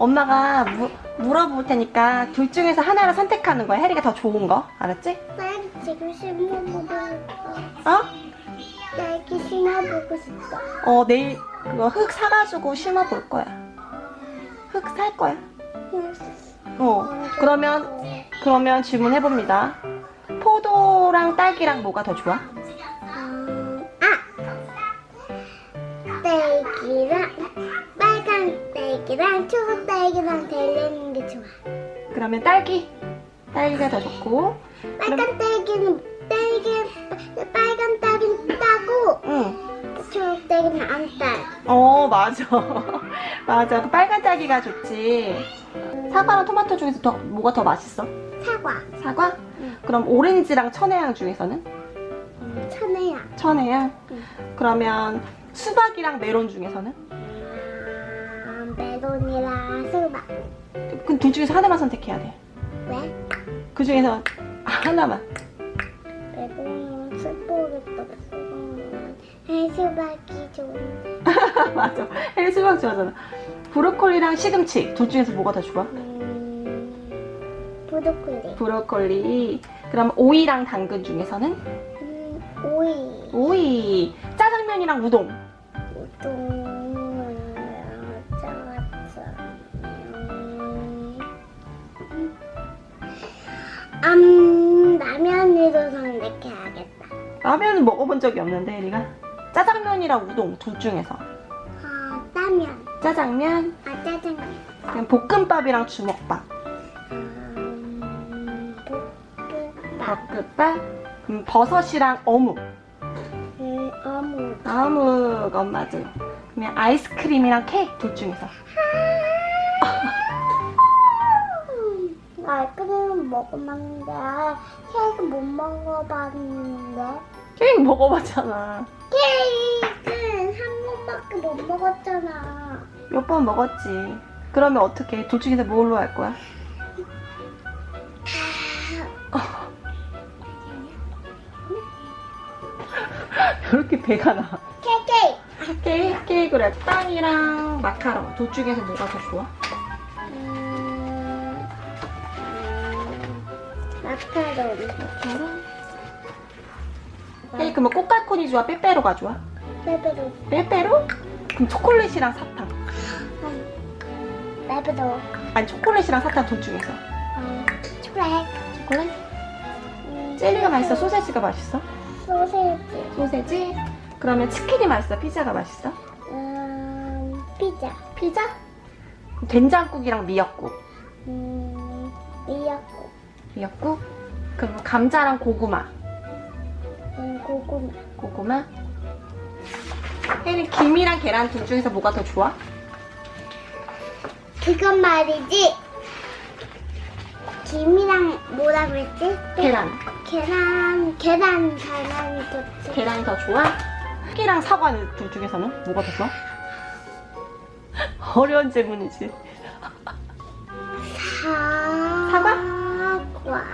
엄마가 무, 물어볼 테니까 둘 중에서 하나를 선택하는 거야. 혜리가 더 좋은 거. 알았지? 딸기 지금 심어보고 싶어. 어? 딸기 심어보고 싶어. 어, 내일 그거 흙 사가지고 심어볼 거야. 흙 살 거야. 어. 그러면, 그러면 질문해봅니다. 포도랑 딸기랑 뭐가 더 좋아? 딸기랑 초록 딸기랑 달리는 게 좋아. 그러면 딸기. 딸기가 더 좋고. 빨간 딸기는 딸기 빨간 딸기는 따고 응. 초록 딸기는 안 따. 어, 맞아. 맞아. 그 빨간 딸기가 좋지. 사과랑 토마토 중에서 더, 뭐가 더 맛있어? 사과. 사과? 응. 그럼 오렌지랑 천혜향 중에서는? 천혜야. 천혜향? 응. 그러면 수박이랑 메론 중에서는? 아, 메론이랑 수박. 그럼 둘 중에서 하나만 선택해야 돼. 왜? 그 중에서 하나만. 메론은 수박이 수박은 해수박이 좋은데. 맞아. 수박 좋아하잖아. 브로콜리랑 시금치 둘 중에서 뭐가 더 좋아? 음, 브로콜리. 브로콜리. 그럼 오이랑 당근 중에서는? 음, 오이. 오이. 짜장면이랑. 우동. 라면은 먹어본 적이 없는데 혜리가. 짜장면이랑 우동 둘 중에서. 아, 라면. 짜장면. 아, 짜장면. 그냥 볶음밥이랑 주먹밥. 음, 볶음밥. 볶음밥. 그럼 버섯이랑 어묵. 음, 어묵. 어묵 엄마도. 그러면 아이스크림이랑 케이크 둘 중에서. 아이스크림 먹어봤는데 케이크 못 먹어봤는데 케이크 먹어봤잖아. 케이크는 한 번밖에 못 먹었잖아 몇 번 먹었지. 그러면 어떻게? 둘 중에서 뭘로 할 거야? 이렇게 배가 나. 케이크 케이크, 케이크로 해. 빵이랑 마카롱. 둘 중에서 뭐가 더 좋아? 음, 음, 마카로니 마카롱. 케이크 뭐 꼬깔콘이 좋아? 빼빼로 가 좋아? 레베로 빼빼로? 그럼 초콜릿이랑 사탕. 레베로 아니 초콜릿이랑 사탕 둘 중에서. 어, 초콜릿 초콜릿? 음, 젤리가 맛있어? 소세지가 맛있어? 소세지 소세지? 그러면 치킨이 맛있어? 피자가 맛있어? 음, 피자 피자? 된장국이랑 미역국. 음, 미역국 미역국? 그럼 감자랑 고구마. 음, 고구마 고구마? 혜리 김이랑 계란 둘 중에서 뭐가 더 좋아? 그건 말이지. 김이랑 뭐라 그랬지? 계란. 계란, 계란 계란이 좋지. 계란이 더 좋아? 흑이랑 사과는 둘 중에서는 뭐가 더 좋아? 어려운 질문이지. 사... 사과? 사과.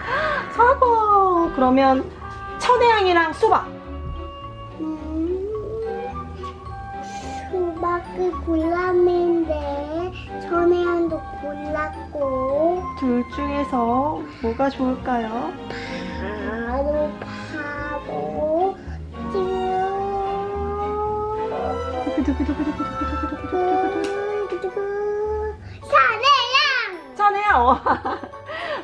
사과. 그러면 천혜향이랑 수박. 음, 수박을 골랐는데 전해안도 골랐고 둘 중에서 뭐가 좋을까요? 바로 바로 사내양 천혜향.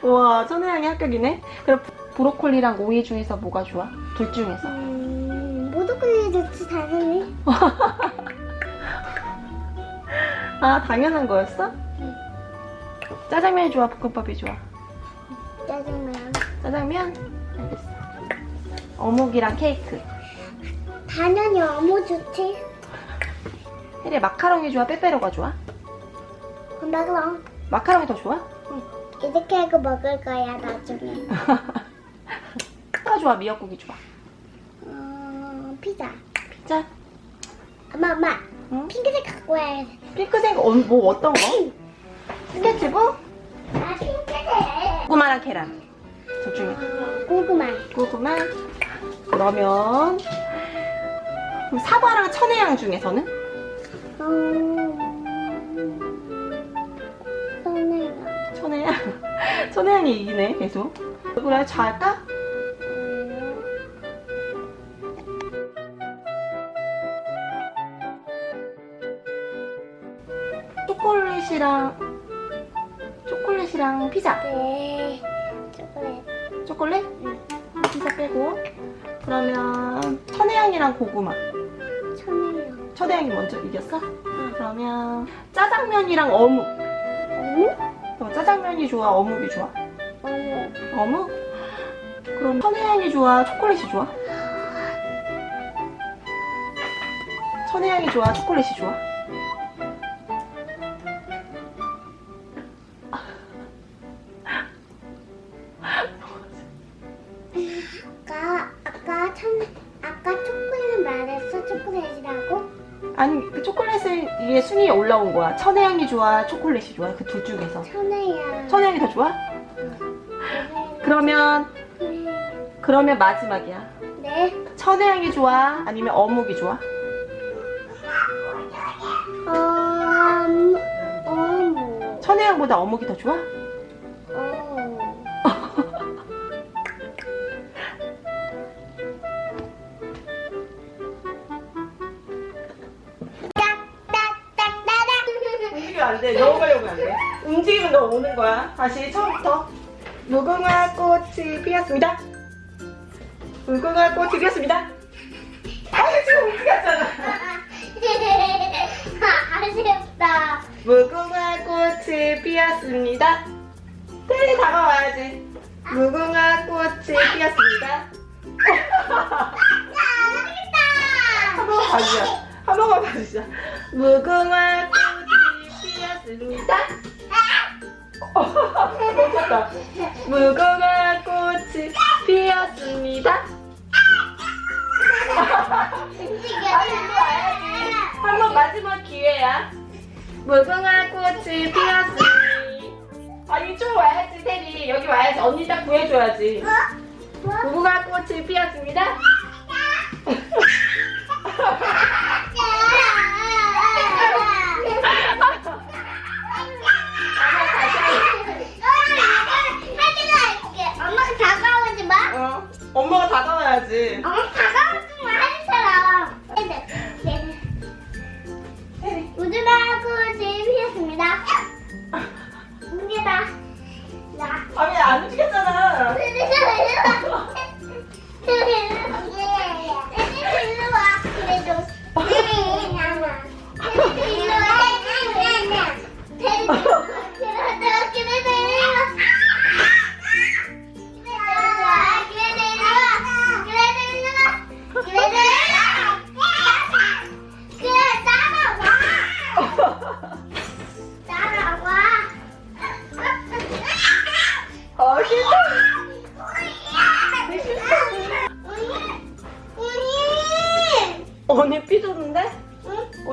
우와, 천혜향이 합격이네. 그럼 브로콜리랑 오이 중에서 뭐가 좋아? 둘 중에서. 음, 모두클리 좋지 당연히 아, 당연한 거였어? 응. 짜장면이 좋아, 볶음밥이 좋아? 짜장면 짜장면? 알겠어. 어묵이랑 케이크. 당연히 어묵 좋지 혜리 마카롱이 좋아, 빼빼로가 좋아? 근데 그럼 마카롱이 더 좋아? 이렇게 하고 먹을 거야 나중에 좋아, 미역국이 좋아? 어, 피자 피자? 엄마 엄마 응? 핑크색 갖고 와야 돼 핑크색, 어, 뭐 어떤 거? 스케치북? 아 핑크색 고구마랑 계란. 둘 중에. 어, 고구마 고구마. 그러면 그럼 사과랑 천혜향 중에서는? 어, 천혜연이 이기네 계속. 그래 잘까? 초콜릿이랑 초콜릿이랑 피자. 네. 초콜릿. 초콜릿? 피자 빼고. 그러면 천혜향이랑 고구마. 천이요. 천혜향이 먼저 이겼어? 그러면 짜장면이랑 어묵. 어묵? 어, 짜장면이 좋아? 어묵이 좋아? 어묵. 어묵? 그럼 천혜향이 좋아? 초콜릿이 좋아? 천혜향이 좋아? 초콜릿이 좋아? 아까 아까 천 아까 초콜릿 말했어 초콜릿이라고? 아니 그 초콜릿을 이게 순위에 올라온 거야. 천혜향이 좋아? 초콜릿이 좋아? 그 둘 중에서. 천이야. 천혜향이 더 좋아? 그러면 그러면 마지막이야. 네. 천혜향이 좋아? 아니면 어묵이 좋아? 음, 어묵. 천혜향보다 어묵이 더 좋아? 다시 처음부터. 무궁화 꽃이 피었습니다. 무궁화 꽃이 피었습니다. 아, 지금 움직였잖아. 아쉽다. 무궁화 꽃이 피었습니다. 테리 다가와야지. 무궁화 꽃이 피었습니다. 한번 봐주자. 한 번만 봐주자. 무궁화 꽃이 피었습니다. 멈췄다. 무궁화 꽃이 피었습니다. 한 번 마지막 기회야. 무궁화 꽃이 피었으니. 아니, 좀 와야지, 테리. 여기 와야지. 언니 딱 구해줘야지. 무궁화 꽃이 피었습니다. 다가와야지. 엄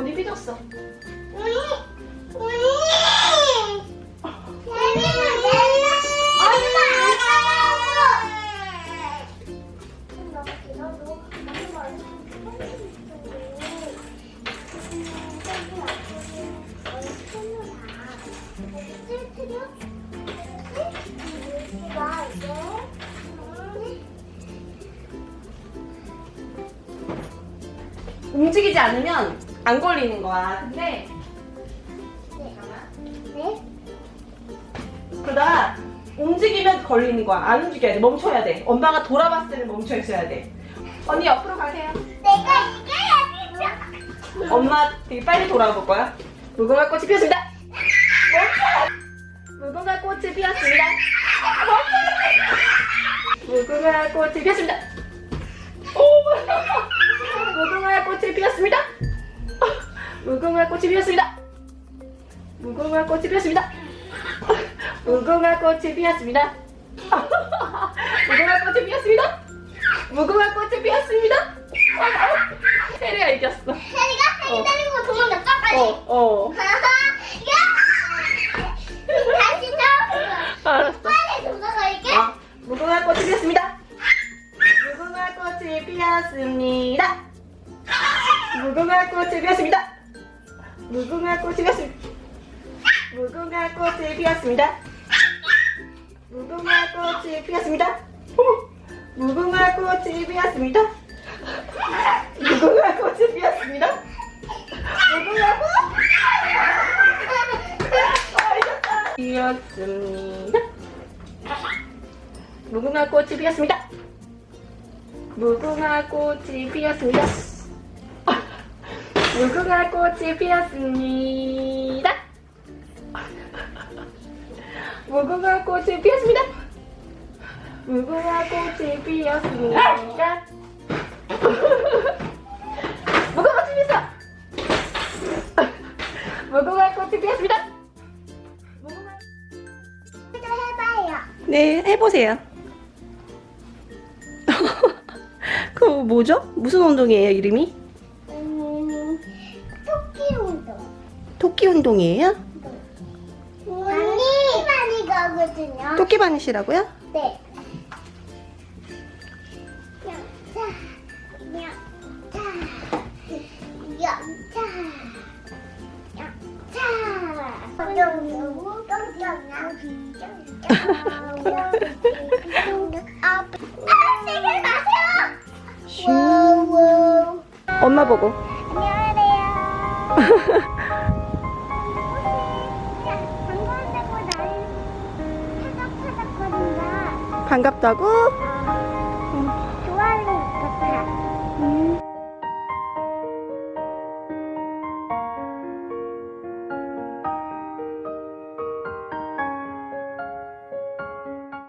언니 삐졌어. 움직이지 않으면 안 걸리는 거야. 근데 네? 그러다가 움직이면 걸리는 거야. 안 움직여야 돼. 멈춰야 돼. 엄마가 돌아봤을 때는 멈춰 있어야 돼. 언니 옆으로 가세요. 내가 이겨야 지. 엄마 되게 빨리 돌아볼 거야. 무궁화 꽃이 피었습니다. 멈춰! 무궁화 꽃이 피었습니다. 멈춰! 무궁화 꽃이 피었습니다. 오, 무궁화 꽃이 피었습니다. 무궁화 꽃이 피었습니다. 무궁화 꽃이 피었습니다. 무궁화 꽃이 피었습니다. 무궁화 꽃이 피었습니다. 무궁화 꽃이 피었습니다. 무궁화 꽃이 피었습니다. 무궁화 꽃이 피었습니다. 무궁화 꽃이 피었습니다. 무궁화 꽃 피었습니다. 무궁화 꽃이 피었습니다. 무궁화 꽃이 피었습니다. 무궁화 꽃이 피었습니다. 무궁화 꽃이 피었습니다. 무궁화 꽃이 피었습니다. 무궁화 꽃이 피었어. 무궁화 꽃이 피었습니다. 무궁화 또 해봐요. 네, 해보세요. 그 뭐죠? 무슨 운동이에요, 이름이? 많이 가거든요. 토끼 반이시라고요? 네. 영차, 영차, 영차, 영차. 아, 세게 마세요. 와우. 엄마 보고. 안녕하세요. 반갑다고?